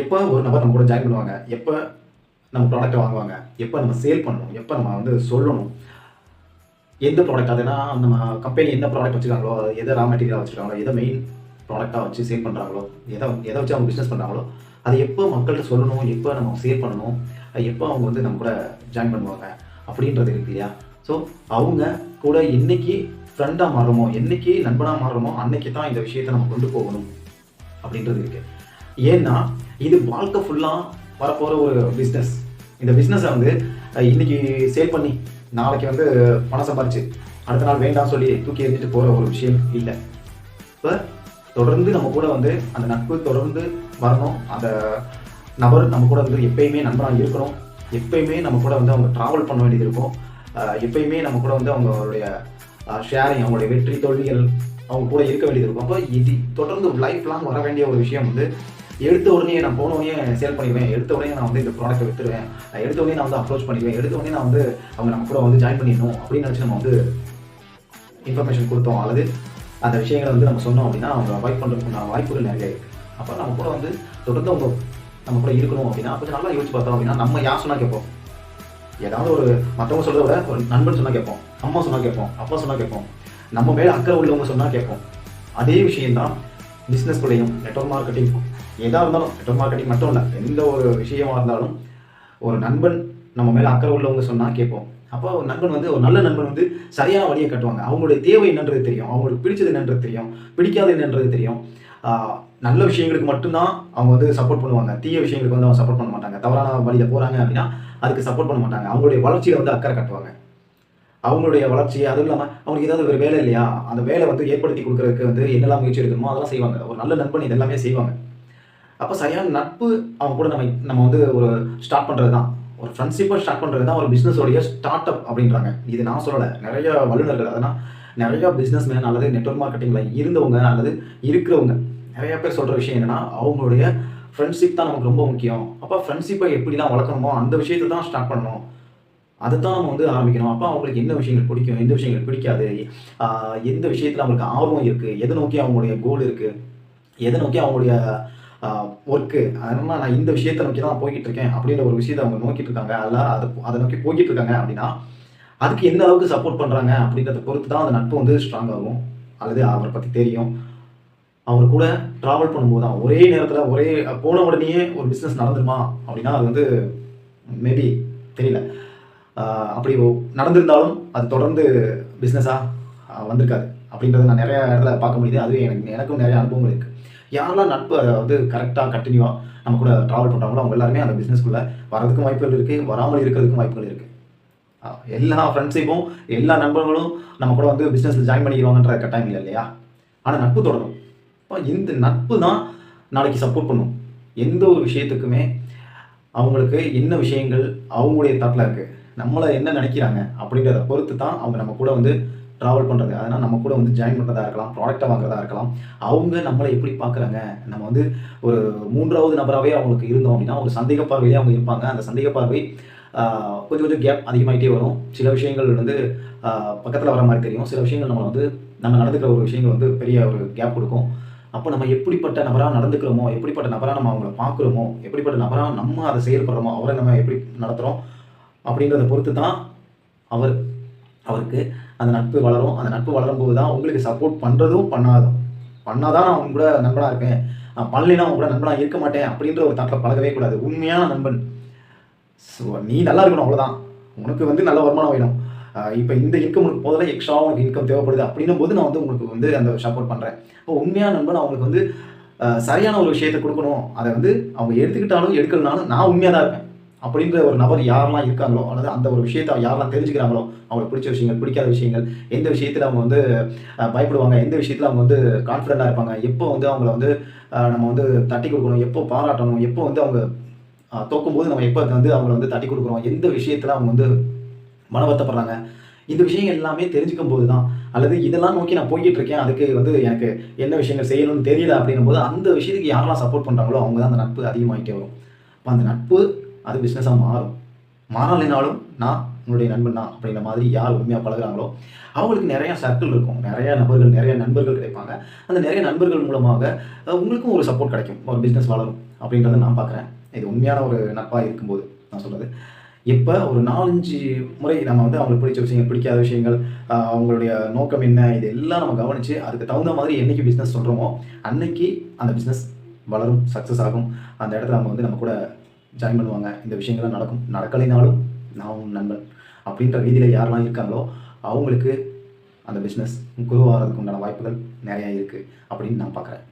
எப்போ ஒரு நபர் நம்ம கூட ஜாயின் பண்ணுவாங்க? எப்போ நம்ம ப்ராடக்ட்டை வாங்குவாங்க? எப்போ நம்ம சேல் பண்ணணும்? எப்போ நம்ம வந்து சொல்லணும்? எந்த ப்ராடக்ட் அதுனா நம்ம கம்பெனி என்ன ப்ராடக்ட் வச்சுருக்காங்களோ எதை ரா மெட்டீரியலாக வச்சுருக்காங்களோ எதை மெயின் ப்ராடக்டாக வச்சு சேல் பண்ணுறாங்களோ எதை எதை வச்சு அவங்க பிஸ்னஸ் பண்ணுறாங்களோ அதை எப்போ மக்கள்கிட்ட சொல்லணும்? எப்போ நம்ம சேல் பண்ணணும்? எப்போ அவங்க வந்து நம்ம கூட ஜாயின் பண்ணுவாங்க? அப்படின்றது இருக்கு இல்லையா? ஸோ அவங்க கூட என்னைக்கு ஃப்ரெண்டாக மாறுமோ என்னைக்கு நண்பனாக மாறுறோமோ அன்னைக்கு தான் இந்த விஷயத்தை நம்ம கொண்டு போகணும். அப்படின்றது இருக்குது ஏன்னா இது வாழ்க்கை ஃபுல்லாக வரப்போகிற ஒரு பிஸ்னஸ் இந்த பிஸ்னஸை வந்து இன்னைக்கு சேல் பண்ணி நாளைக்கு வந்து பணம் சம்பாரிச்சு அடுத்த நாள் வேண்டாம் சொல்லி தூக்கி எறிஞ்சிட்டு போகிற ஒரு விஷயம் இல்லை. இப்போ தொடர்ந்து நம்ம கூட வந்து அந்த நட்பு தொடர்ந்து வரணும். அந்த நபர் நம்ம கூட வந்து எப்பயுமே நண்பராக இருக்கணும். எப்பயுமே நம்ம கூட வந்து அவங்க ட்ராவல் பண்ண வேண்டியது இருக்கும். எப்பயுமே நம்ம கூட வந்து அவங்களுடைய ஷேரிங் அவங்களுடைய வெற்றி தோல்விகள் அவங்க கூட இருக்க வேண்டியது இருக்கும். அப்போ இது தொடர்ந்து லைஃப் லாங் வர வேண்டிய ஒரு விஷயம் வந்து எடுத்த உடனே நான் போன உடனே சேல் பண்ணிடுவேன். எடுத்த உடனே நான் வந்து இந்த ப்ராடக்ட்டை வித்துருவேன். எடுத்த உடனே நான் வந்து அப்ரோச் பண்ணிடுவேன். எடுத்த உடனே நான் வந்து அவங்க நம்ம கூட வந்து ஜாயின் பண்ணிடணும் அப்படின்னு நினச்சி நம்ம வந்து இன்ஃபர்மேஷன் கொடுத்தோம். அல்லது அந்த விஷயங்களை வந்து நம்ம சொன்னோம் அப்படின்னா அவங்க அவாய்ட் பண்ணுறதுக்குண்டான வாய்ப்புகள் நிறைய இருக்குது அப்போ நம்ம கூட வந்து தொடர்ந்து அவங்க நம்ம கூட இருக்கணும் அப்படின்னா கொஞ்சம் நல்லா யோசிச்சு பார்த்தோம் அப்படின்னா நம்ம யார் சொன்னால் கேட்போம். ஏதாவது ஒரு மற்றவங்க சொல்கிறத விட ஒரு நண்பன் சொன்னால் கேட்போம். அம்மா சொன்னால் கேட்போம். அப்பா சொன்னால் கேட்போம். நம்ம மேலே அக்கறை உள்ளவங்க சொன்னால் கேட்போம். அதே விஷயம்தான் பிஸ்னஸ்குள்ளேயும் நெட்ஒர்க் நெட்வொர்க் மார்க்கெட்டிங் எதாக இருந்தாலும் நெட்ஒர்க் மார்க்கெட்டிங் மட்டும் இல்லை எந்த ஒரு விஷயமா இருந்தாலும் ஒரு நண்பன் நம்ம மேலே அக்கறை உள்ளவங்க சொன்னால் கேட்போம். அப்போ ஒரு நண்பன் வந்து ஒரு நல்ல நண்பன் வந்து சரியான வழியை கட்டுவாங்க. அவங்களுடைய தேவை என்னன்றது தெரியும். அவங்களுக்கு பிடிச்சது என்னன்றது தெரியும். பிடிக்காது என்னன்றது தெரியும். நல்ல விஷயங்களுக்கு மட்டும்தான் அவங்க வந்து சப்போர்ட் பண்ணுவாங்க. தீய விஷயங்களுக்கு வந்து அவங்க சப்போர்ட் பண்ண மாட்டாங்க. தவறான வழியில் போகிறாங்க அப்படின்னா அதுக்கு சப்போர்ட் பண்ண மாட்டாங்க. அவங்களுடைய வளர்ச்சியை வந்து அக்கறை கட்டுவாங்க. அவங்களுடைய வளர்ச்சி அதுவும் இல்லாமல் அவங்களுக்கு ஏதாவது ஒரு வேலை இல்லையா? அந்த வேலை வந்து ஏற்படுத்தி கொடுக்குறதுக்கு வந்து என்னெல்லாம் முயற்சி எடுக்கணுமோ அதெல்லாம் செய்வாங்க. ஒரு நல்ல நண்பன் இதெல்லாமே செய்வாங்க. அப்போ சரியான நட்பு அவங்க கூட நம்ம நம்ம வந்து ஒரு ஸ்டார்ட் பண்ணுறது தான் ஒரு ஃப்ரெண்ட்ஷிப்பை ஸ்டார்ட் பண்ணுறது தான் ஒரு பிஸ்னஸோடைய ஸ்டார்ட் அப் அப்படின்றாங்க. இது நான் சொல்லலை. நிறைய வல்லுநர்கள் அதனால் நிறைய பிஸ்னஸ் மேன் அல்லது நெட்வொர்க் மார்க்கெட்டிங்கில் இருந்தவங்க அல்லது இருக்கிறவங்க. நிறைய பேர் சொல்கிற விஷயம் என்னென்னா அவங்களுடைய ஃப்ரெண்ட்ஷிப் தான் நமக்கு ரொம்ப முக்கியம். அப்போ ஃப்ரெண்ட்ஷிப்பை எப்படிலாம் வளர்க்கணுமோ அந்த விஷயத்தை தான் ஸ்டார்ட் பண்ணணும். அதை தான் நம்ம வந்து ஆரம்பிக்கணும். அப்போ அவங்களுக்கு என்ன விஷயங்கள் பிடிக்கும்? எந்த விஷயங்கள் பிடிக்காது? எந்த விஷயத்தில் அவங்களுக்கு ஆர்வம் இருக்குது எதை நோக்கி அவங்களுடைய கோல் இருக்குது எதை நோக்கி அவங்களுடைய ஒர்க்கு அதனால நான் இந்த விஷயத்தை நோக்கி தான் போய்கிட்டு இருக்கேன் அப்படின்ற ஒரு விஷயத்தை அவங்க நோக்கிட்டு இருக்காங்க. அல்ல அதை அதை நோக்கி போய்கிட்டு இருக்காங்க அப்படின்னா அதுக்கு எந்த அளவுக்கு சப்போர்ட் பண்ணுறாங்க அப்படின்றத பொறுத்து தான் அந்த நட்பு வந்து ஸ்ட்ராங் ஆகும். அல்லது அவரை பற்றி தெரியும். அவர் கூட ட்ராவல் பண்ணும்போது தான் ஒரே நேரத்தில் ஒரே போன உடனேயே ஒரு பிஸ்னஸ் நடந்துருமா அப்படின்னா அது வந்து மேபி தெரியல. அப்படி நடந்திருந்தாலும் அது தொடர்ந்து பிஸ்னஸாக வந்திருக்காது. அப்படின்றத நான் நிறைய இடத்துல பார்க்க முடியுது. அதுவே எனக்கு எனக்கும் நிறைய அனுபவங்கள் இருக்குது யாரெல்லாம் நட்பு வந்து கரெக்டாக கண்டினியூவாக நம்ம கூட ட்ராவல் பண்ணுறாங்களோ அவங்க எல்லாருமே அந்த பிஸ்னஸ்க்குள்ளே வரதுக்கும் வாய்ப்புகள் இருக்குது வராமல் இருக்கிறதுக்கும் வாய்ப்புகள் இருக்குது எல்லா ஃப்ரெண்ட்ஷிப்பும் எல்லா நண்பர்களும் நம்ம கூட வந்து பிஸ்னஸில் ஜாயின் பண்ணிக்கிறாங்கன்ற கட்டாயம் இல்லை இல்லையா? ஆனால் நட்பு தொடரும். இப்போ இந்த நட்பு தான் நாளைக்கு சப்போர்ட் பண்ணும். எந்த ஒரு விஷயத்துக்குமே அவங்களுக்கு என்ன விஷயங்கள் அவங்களுடைய தாட்டில் இருக்குது நம்மளை என்ன நினைக்கிறாங்க அப்படின்றத பொறுத்து தான் அவங்க நம்ம கூட வந்து ட்ராவல் பண்ணுறது அதனால் நம்ம கூட வந்து ஜாயின் பண்ணுறதா இருக்கலாம் ப்ராடக்ட்டை வாங்குறதா இருக்கலாம். அவங்க நம்மளை எப்படி பார்க்குறாங்க? நம்ம வந்து ஒரு மூன்றாவது நபராகவே அவங்களுக்கு இருந்தோம் அப்படின்னா ஒரு சந்தேக பார்வையிலே அவங்க இருப்பாங்க. அந்த சந்தேக பார்வை கொஞ்சம் கொஞ்சம் கேப் அதிகமாகிட்டே வரும். சில விஷயங்கள் வந்து பக்கத்தில் வர மாதிரி தெரியும். சில விஷயங்கள் நம்ம வந்து நம்ம நடந்துக்கிற ஒரு விஷயங்கள் வந்து பெரிய ஒரு கேப் கொடுக்கும். அப்போ நம்ம எப்படிப்பட்ட நபராக நடந்துக்கிறோமோ எப்படிப்பட்ட நபராக நம்ம அவங்கள பார்க்குறோமோ எப்படிப்பட்ட நபராக நம்ம அதை செயல்படுறோமோ அவரை நம்ம எப்படி நடத்துகிறோம் அப்படின்றத பொறுத்து தான் அவர் அவருக்கு அந்த நட்பு வளரும். அந்த நட்பு வளரும் போது தான் உங்களுக்கு சப்போர்ட் பண்ணுறதும் பண்ணாதும். பண்ணாதான் நான் உங்க கூட நண்பனாக இருப்பேன். நான் பண்ணலைன்னா உங்க கூட நண்பனாக இருக்க மாட்டேன் அப்படின்ற ஒரு தாட்டில் பழகவே கூடாது. உண்மையான நண்பன். ஸோ நீ நல்லா இருக்கணும் அவ்வளோதான் உனக்கு வந்து நல்ல வருமானம் வேணும். இப்போ இந்த இன்கம் உனக்கு போதில் எக்ஸ்ட்ரா உனக்கு இன்கம் தேவைப்படுது அப்படின்னும் போது நான் வந்து உங்களுக்கு வந்து அந்த சப்போர்ட் பண்ணுறேன் இப்போ உண்மையான நண்பன் அவங்களுக்கு வந்து சரியான ஒரு விஷயத்தை கொடுக்கணும். அதை வந்து அவங்க எடுத்துக்கிட்டாலும் எடுக்கலனாலும் நான் உண்மையாக தான் இருப்பேன். அப்படின்ற ஒரு நபர் யாரெல்லாம் இருக்காங்களோ அல்லது அந்த ஒரு விஷயத்தை யாரெல்லாம் தெரிஞ்சுக்கிறாங்களோ அவங்களுக்கு பிடிச்ச விஷயங்கள் பிடிக்காத விஷயங்கள் எந்த விஷயத்தில் அவங்க வந்து பயப்படுவாங்க எந்த விஷயத்தில் அவங்க வந்து கான்ஃபிடென்ட்டாக இருப்பாங்க எப்போ வந்து அவங்கள வந்து நம்ம வந்து தட்டி கொடுக்கணும் எப்போ பாராட்டணும் எப்போ வந்து அவங்க தோக்கும்போது நம்ம எப்போ வந்து அவங்கள வந்து தட்டி கொடுக்குறோம் எந்த விஷயத்தில் அவங்க வந்து மனவத்தப்படுறாங்க இந்த விஷயங்கள் எல்லாமே தெரிஞ்சுக்கும் போது தான் அல்லது இதெல்லாம் நோக்கி நான் போய்கிட்டு இருக்கேன் அதுக்கு வந்து எனக்கு என்ன விஷயங்கள் செய்யணும்னு தெரியல அப்படின்னும் போது அந்த விஷயத்துக்கு யாரெல்லாம் சப்போர்ட் பண்ணுறாங்களோ அவங்க தான் அந்த நட்பு அதிகமாகிட்டே வரும். அப்போ அந்த நட்பு அது பிஸ்னஸாக மாறும். மாறலைனாலும் நான் உன்னுடைய நண்பன் தான் அப்படின்ற மாதிரி யார் உண்மையாக பழகுறாங்களோ அவங்களுக்கு நிறையா சர்க்கிள் இருக்கும். நிறைய நபர்கள் நிறைய நண்பர்கள் கிடைப்பாங்க. அந்த நிறைய நண்பர்கள் மூலமாக உங்களுக்கும் ஒரு சப்போர்ட் கிடைக்கும். ஒரு பிஸ்னஸ் வளரும் அப்படின்றத நான் பார்க்குறேன். இது உண்மையான ஒரு நட்பாக இருக்கும்போது நான் சொல்கிறது எப்போ ஒரு நாலஞ்சு முறை நம்ம வந்து அவங்களுக்கு பிடிச்ச விஷயங்கள் பிடிக்காத விஷயங்கள் அவங்களுடைய நோக்கம் என்ன இது எல்லாம் நம்ம கவனித்து அதுக்கு தகுந்த மாதிரி என்னைக்கு பிஸ்னஸ் சொல்கிறோமோ அன்னைக்கு அந்த பிஸ்னஸ் வளரும் சக்ஸஸ் ஆகும். அந்த இடத்துல அவங்க வந்து நம்ம கூட ஜாயின் பண்ணுவாங்க. இந்த விஷயங்கள்லாம் நடக்கும். நடக்கலைனாலும் நான் உன் நண்பன் அப்படின்ற ரீதியில் யாரெல்லாம் இருக்காங்களோ அவங்களுக்கு அந்த பிஸ்னஸ் குருவாகிறதுக்கு உண்டான வாய்ப்புகள் நிறையா இருக்குது அப்படின்னு நான் பார்க்குறேன்.